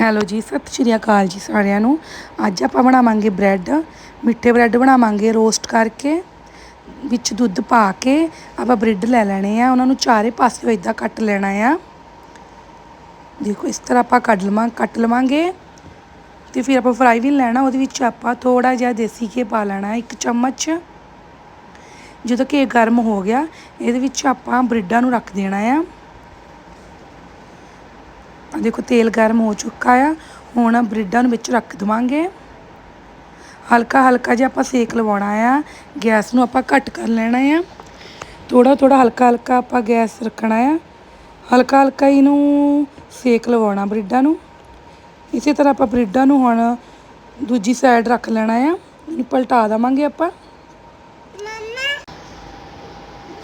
Hello ਜੀ, ਸਤਿ ਸ਼੍ਰੀ ਅਕਾਲ ਜੀ ਸਾਰਿਆਂ ਨੂੰ। ਅੱਜ ਆਪਾਂ ਬਣਾਵਾਂਗੇ ਬ੍ਰੈਡ, ਮਿੱਠੇ ਬ੍ਰੈਡ ਬਣਾਵਾਂਗੇ ਰੋਸਟ ਕਰਕੇ, ਵਿੱਚ ਦੁੱਧ ਪਾ ਕੇ, ਆਪਾਂ ਬ੍ਰੈਡ ਲੈ ਲੈਣੇ ਆ। ਉਹਨਾਂ ਨੂੰ ਚਾਰੇ ਪਾਸਿਓਂ ਇਦਾਂ ਕੱਟ ਲੈਣਾ ਆ। ਦੇਖੋ, ਇਸ ਤਰ੍ਹਾਂ ਆਪਾਂ ਕੱਢ ਲਵਾਂ, ਕੱਟ ਲਵਾਂਗੇ। ਤੇ ਫਿਰ ਆਪਾਂ ਫਰਾਈ ਵੀ ਲੈਣਾ, ਉਹਦੇ ਵਿੱਚ ਆਪਾਂ ਥੋੜਾ ਜਿਹਾ ਦੇਸੀ ਘੀ ਪਾ ਲੈਣਾ, ਇੱਕ ਚਮਚ। ਜਦੋਂ ਘੀ ਗਰਮ ਹੋ ਗਿਆ, ਇਹਦੇ ਵਿੱਚ ਆਪਾਂ ਬ੍ਰੈਡਾਂ ਨੂੰ ਰੱਖ ਦੇਣਾ ਆ। ਆਹ ਦੇਖੋ ਤੇਲ ਗਰਮ ਹੋ ਚੁੱਕਾ ਆ। ਹੁਣ ਬ੍ਰੈਡਾਂ ਨੂੰ ਵਿੱਚ ਰੱਖ ਦਵਾਂਗੇ। ਹਲਕਾ ਹਲਕਾ ਜਿਹਾ ਆਪਾਂ ਸੇਕ ਲਵਾਉਣਾ ਆ। ਗੈਸ ਨੂੰ ਆਪਾਂ ਘੱਟ ਕਰ ਲੈਣਾ ਆ। ਥੋੜਾ ਥੋੜਾ ਹਲਕਾ ਹਲਕਾ ਆਪਾਂ ਗੈਸ ਰੱਖਣਾ ਆ। ਹਲਕਾ ਹਲਕਾ ਇਹਨੂੰ ਸੇਕ ਲਵਾਉਣਾ ਬ੍ਰੈਡਾਂ ਨੂੰ। ਇਸੇ ਤਰ੍ਹਾਂ ਆਪਾਂ ਬ੍ਰੈਡਾਂ ਨੂੰ ਹੁਣ ਦੂਜੀ ਸਾਈਡ ਰੱਖ ਲੈਣਾ ਆ। ਇਹਨੂੰ ਪਲਟਾ ਦੇਵਾਂਗੇ ਆਪਾਂ।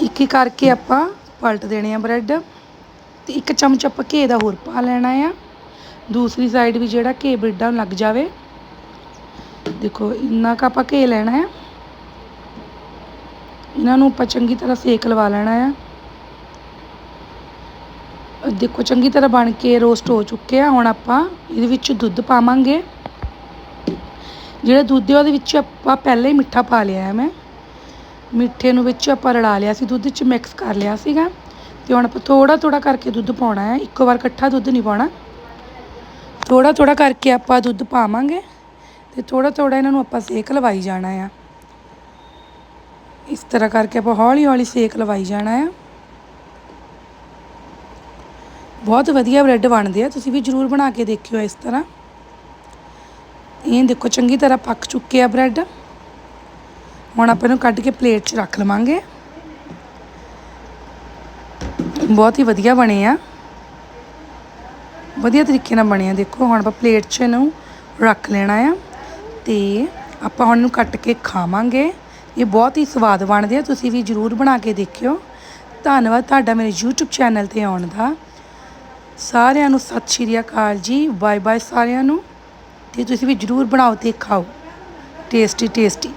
ਇੱਕ ਇੱਕ ਕਰਕੇ ਆਪਾਂ ਪਲਟ ਦੇਣੇ ਆ ਬ੍ਰੈਡ। ਤੇ ਇੱਕ ਚਮਚ ਆਪਾਂ ਘੇ ਦਾ ਹੋਰ ਪਾ ਲੈਣਾ ਆ। ਦੂਸਰੀ ਸਾਈਡ ਵੀ ਜਿਹੜਾ ਘੇ ਬ੍ਰੈਡਾਂ ਲੱਗ ਜਾਵੇ। ਦੇਖੋ, ਇੰਨਾ ਕੁ ਆਪਾਂ ਘੇ ਲੈਣਾ ਆ। ਇਹਨਾਂ ਨੂੰ ਆਪਾਂ ਚੰਗੀ ਤਰ੍ਹਾਂ ਸੇਕ ਲਵਾ ਲੈਣਾ ਆ। ਦੇਖੋ, ਚੰਗੀ ਤਰ੍ਹਾਂ ਬਣ ਕੇ ਰੋਸਟ ਹੋ ਚੁੱਕੇ ਆ। ਹੁਣ ਆਪਾਂ ਇਹਦੇ ਵਿੱਚ ਦੁੱਧ ਪਾਵਾਂਗੇ। ਜਿਹੜਾ ਦੁੱਧ ਹੈ ਉਹਦੇ ਵਿੱਚ ਆਪਾਂ ਪਹਿਲਾਂ ਹੀ ਮਿੱਠਾ ਪਾ ਲਿਆ ਹੈ ਮੈਂ। ਮਿੱਠੇ ਨੂੰ ਵਿੱਚ ਆਪਾਂ ਰਲਾ ਲਿਆ ਸੀ, ਦੁੱਧ 'ਚ ਮਿਕਸ ਕਰ ਲਿਆ ਸੀਗਾ। ਤੇ ਹੁਣ ਆਪਾਂ ਥੋੜਾ ਥੋੜਾ ਕਰਕੇ ਦੁੱਧ ਪਾਉਣਾ ਹੈ। ਇੱਕੋ ਵਾਰ ਇਕੱਠਾ ਦੁੱਧ ਨਹੀਂ ਪਾਉਣਾ। ਥੋੜਾ ਥੋੜਾ ਕਰਕੇ ਆਪਾਂ ਦੁੱਧ ਪਾਵਾਂਗੇ ਤੇ ਥੋੜਾ ਥੋੜਾ ਇਹਨਾਂ ਨੂੰ ਆਪਾਂ ਸੇਕ ਲਵਾਈ ਜਾਣਾ ਆ। ਇਸ ਤਰ੍ਹਾਂ ਕਰਕੇ ਆਪਾਂ ਹੌਲੀ ਹੌਲੀ ਸੇਕ ਲਵਾਈ ਜਾਣਾ ਆ। ਬਹੁਤ ਵਧੀਆ ਬ੍ਰੈਡ ਬਣਦੇ ਆ। ਤੁਸੀਂ ਵੀ ਜਰੂਰ ਬਣਾ ਕੇ ਦੇਖਿਓ ਇਸ ਤਰ੍ਹਾਂ। ਇਹ ਦੇਖੋ ਚੰਗੀ ਤਰ੍ਹਾਂ ਪੱਕ ਚੁੱਕੇ ਆ ਬ੍ਰੈਡ। ਹੁਣ ਆਪਾਂ ਇਹਨੂੰ ਕੱਢ ਕੇ ਪਲੇਟ 'ਚ ਰੱਖ ਲਵਾਂਗੇ। ਬਹੁਤ ਹੀ ਵਧੀਆ ਬਣੇ ਆ। ਵਧੀਆ ਤਰੀਕੇ ਨਾਲ ਬਣੇ ਆ। ਦੇਖੋ, ਹੁਣ ਆਪਾਂ ਪਲੇਟ 'ਚ ਇਹਨੂੰ ਰੱਖ ਲੈਣਾ ਆ ਤੇ ਆਪਾਂ ਹੁਣ ਇਹਨੂੰ ਕੱਟ ਕੇ ਖਾਵਾਂਗੇ। ਇਹ ਬਹੁਤ ਹੀ ਸਵਾਦ ਬਣਦੇ ਆ। ਤੁਸੀਂ ਵੀ ਜਰੂਰ ਬਣਾ ਕੇ ਦੇਖਿਓ। ਧੰਨਵਾਦ ਤੁਹਾਡਾ ਮੇਰੇ YouTube ਚੈਨਲ ਤੇ ਆਉਣ ਦਾ। ਸਾਰਿਆਂ ਨੂੰ ਸਤਿ ਸ਼੍ਰੀ ਅਕਾਲ ਜੀ। ਬਾਏ ਬਾਏ ਸਾਰਿਆਂ ਨੂੰ। ਤੇ ਤੁਸੀਂ ਵੀ ਜਰੂਰ ਬਣਾਓ ਤੇ ਖਾਓ। Tasty tasty